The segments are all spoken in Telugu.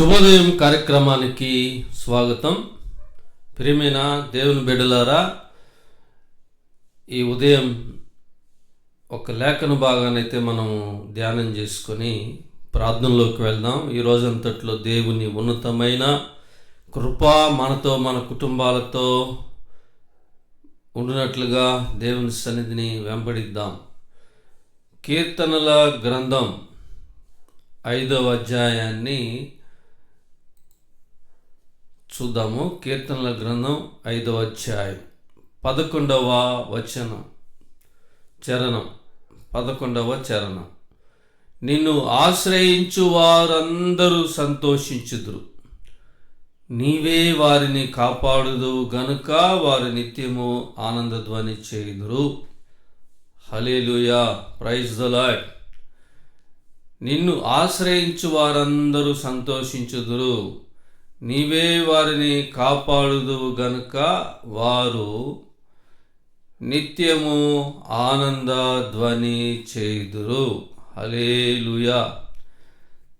శుభోదయం కార్యక్రమానికి స్వాగతం. ప్రియమైన దేవుని బిడ్డలారా ఈ ఉదయం ఒక లేఖను భాగానైతే మనం ధ్యానం చేసుకొని ప్రార్థనలోకి వెళ్దాం. ఈ రోజంతట్లో దేవుని ఉన్నతమైన కృప మనతో మన కుటుంబాలతో ఉండినట్లుగా దేవుని సన్నిధిని వెంబడిద్దాం. కీర్తనల గ్రంథం ఐదవ అధ్యాయాన్ని చూద్దాము. కీర్తనల గ్రంథం ఐదవ అధ్యాయం. పదకొండవ వచనం. చరణం. పదకొండవ చరణం. నిన్ను ఆశ్రయించు వారందరూ సంతోషించుదురు. నీవే వారిని కాపాడుదు గనుక వారి నిత్యము ఆనందధ్వని చేయుదురు. హలేలుయా ప్రైజ్ ద లాడ్ నిన్ను ఆశ్రయించు వారందరూ సంతోషించుదురు. నీవే వారిని కాపాడుదువు గనుక వారు నిత్యము ఆనంద ధ్వని చేయుదురు. హలేలుయా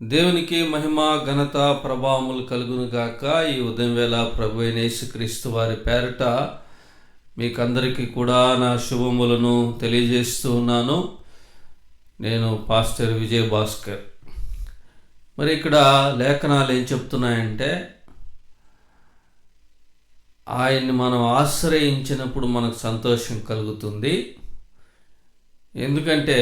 దేవునికి మహిమ ఘనత ప్రభావములు కలుగును గాక. ఈ ఉదయం వేళ ప్రభు యేసుక్రీస్తు వారి పేరట మీకందరికీ కూడా నా శుభములను తెలియజేస్తూ ఉన్నాను. నేను పాస్టర్ విజయ్ భాస్కర్ మరి ఇక్కడ లేఖనాలు ఏం చెప్తున్నాయంటే ఆయన్ని మనం ఆశ్రయించినప్పుడు మనకు సంతోషం కలుగుతుంది. ఎందుకంటే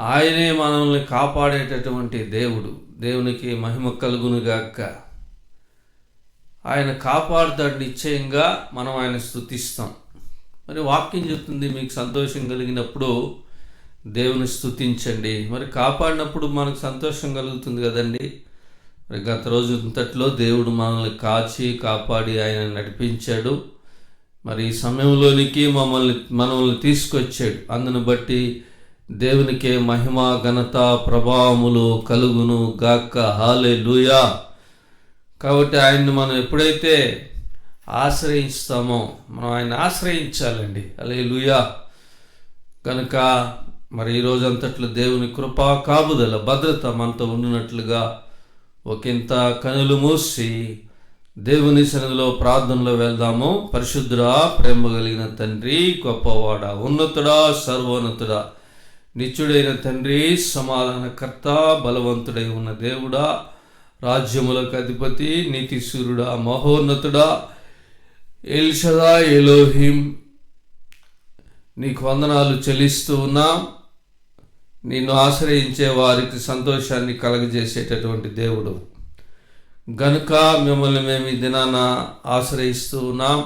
ఆయనే మనల్ని కాపాడేటటువంటి దేవుడు. దేవునికి మహిమ కలుగునుగాక. ఆయన కాపాడుతాడు నిశ్చయంగా మనం ఆయన స్థుతిస్తాం మరి వాక్యం చెప్తుంది మీకు సంతోషం కలిగినప్పుడు దేవుని స్థుతించండి మరి కాపాడినప్పుడు మనకు సంతోషం కలుగుతుంది కదండి. మరి గత రోజు అంతట్లో దేవుడు మనల్ని కాచి కాపాడి ఆయన నడిపించాడు. మరి ఈ సమయంలోనికి మమ్మల్ని మనల్ని తీసుకొచ్చాడు. అందును బట్టి దేవునికే మహిమ ఘనత ప్రభావములు కలుగును గాక్క హాలే లూయా కాబట్టి ఆయన్ని మనం ఎప్పుడైతే ఆశ్రయిస్తామో మనం ఆయన ఆశ్రయించాలండి. అలే లూయా కనుక మరి ఈ రోజంతట్లో దేవుని కృపా కాపుదల భద్రత మనతో ఉండినట్లుగా ఒకంత కనులు మూసి దేవుని సన్నిధిలో ప్రార్థనలో వెళ్దాము. పరిశుద్ధుడా ప్రేమ కలిగిన తండ్రి గొప్పవాడ ఉన్నతుడా సర్వోన్నతుడా నిత్యుడైన తండ్రి సమాధానకర్త బలవంతుడై ఉన్న దేవుడా రాజ్యములకు అధిపతి నీతిశూరుడా మహోన్నతుడా ఎల్షదా ఎలోహిం నీకు వందనాలు చెల్లిస్తూ ఉన్నాం. నిన్ను ఆశ్రయించే వారికి సంతోషాన్ని కలగజేసేటటువంటి దేవుడు. గనుక మిమ్మల్ని మేము ఈ దినాన ఆశ్రయిస్తూ ఉన్నాం.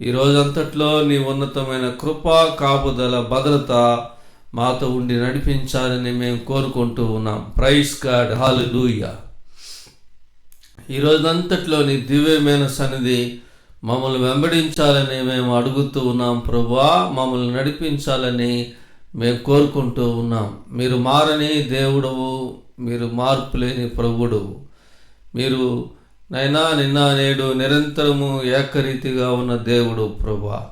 ఈ రోజంతట్లో నీ ఉన్నతమైన కృప కాపుదల భద్రత మాతో ఉండి నడిపించాలని మేము కోరుకుంటూ ఉన్నాం. Praise God. హాలు లూయ ఈ రోజంతట్లో నీ దివ్యమైన సన్నిధి మమ్మల్ని వెంబడించాలని మేము అడుగుతూ ఉన్నాం. ప్రభా మమ్మల్ని నడిపించాలని మేము కోరుకుంటూ ఉన్నాం. మీరు మారని దేవుడవు మీరు మార్పు లేని ప్రభుడు మీరు నైనా నిన్న నేడు నిరంతరము ఏకరీతిగా ఉన్న దేవుడు ప్రభా.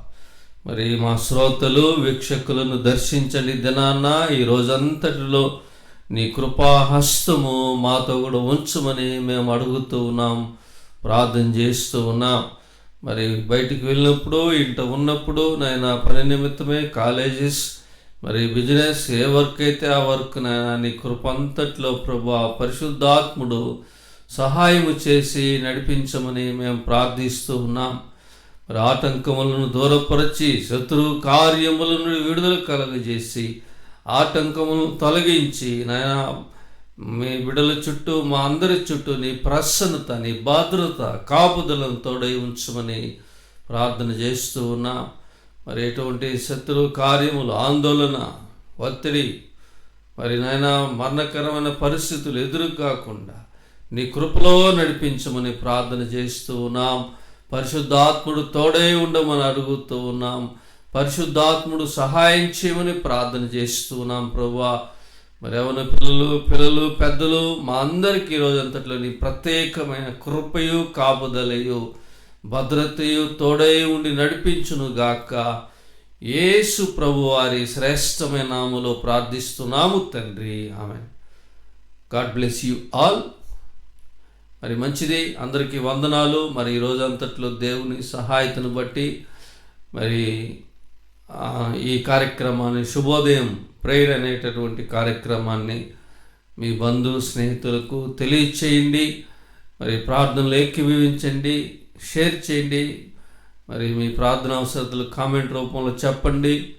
మరి మా శ్రోతలు వీక్షకులను దర్శించండి దినాన్న. ఈ రోజంతటిలో నీ కృపాహస్తము మాతో కూడా ఉంచమని మేము అడుగుతూ ఉన్నాం ప్రార్థన చేస్తూ ఉన్నాం. మరి బయటికి వెళ్ళినప్పుడు ఇంట ఉన్నప్పుడు నాయన పని నిమిత్తమే కాలేజెస్ మరి బిజినెస్ ఏ వర్క్ అయితే ఆ వర్క్ నాయన నీ కృపంతట్లో ప్రభా పరిశుద్ధాత్ముడు సహాయము చేసి నడిపించమని మేము ప్రార్థిస్తూ ఉన్నాం. మరి ఆటంకములను దూరపరచి శత్రు కార్యములను విడుదల కలగజేసి ఆటంకములను తొలగించి నాయన మీ బిడల చుట్టూ మా అందరి చుట్టూ నీ ప్రసన్నత నీ భద్రత కాపుదలను తోడై ఉంచమని ప్రార్థన చేస్తూ ఉన్నాం. మరి ఎటువంటి శత్రు కార్యములు ఆందోళన ఒత్తిడి మరి నాయన మరణకరమైన పరిస్థితులు ఎదురు కాకుండా నీ కృపలో నడిపించమని ప్రార్థన చేస్తూ ఉన్నాం. పరిశుద్ధాత్ముడు తోడై ఉండమని అడుగుతూ ఉన్నాం. పరిశుద్ధాత్ముడు సహాయం చేయమని ప్రార్థన చేస్తూ ఉన్నాం ప్రభా మరి ఎవరి పిల్లలు పిల్లలు పెద్దలు మా అందరికీ ఈ రోజంతట్లో నీ ప్రత్యేకమైన కృపయు కాపుదలయు భద్రతయు తోడై ఉండి నడిపించును గాక. యేసు ప్రభు వారి శ్రేష్టమైన నామలో ప్రార్థిస్తున్నాము తండ్రి. ఆమె గాడ్ బ్లెస్ యూ ఆల్. మరి మంచిది. అందరికీ వందనాలు. మరి ఈ రోజంతట్లో దేవుని సహాయతను బట్టి మరి ఈ కార్యక్రమాన్ని శుభోదయం ప్రేయర్ అనేటటువంటి కార్యక్రమాన్ని మీ బంధు స్నేహితులకు తెలియచేయండి. మరి ప్రార్థనలు ఏకీభవించండి. షేర్ చేయండి. మరి మీ ప్రార్థన అవసరతలు కామెంట్ రూపంలో చెప్పండి.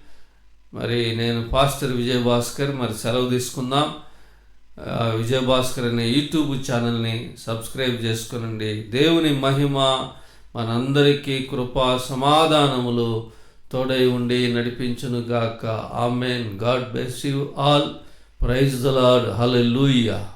మరి నేను పాస్టర్ విజయ్ భాస్కర్ మరి సెలవు తీసుకుందాం. విజయ్ భాస్కర్ అనే యూట్యూబ్ ఛానల్ని సబ్స్క్రైబ్ చేసుకునండి. దేవుని మహిమ మనందరికీ కృపా సమాధానములు తోడై ఉండి నడిపించునుగాక. Amen. God bless you all. Praise the Lord. Hallelujah.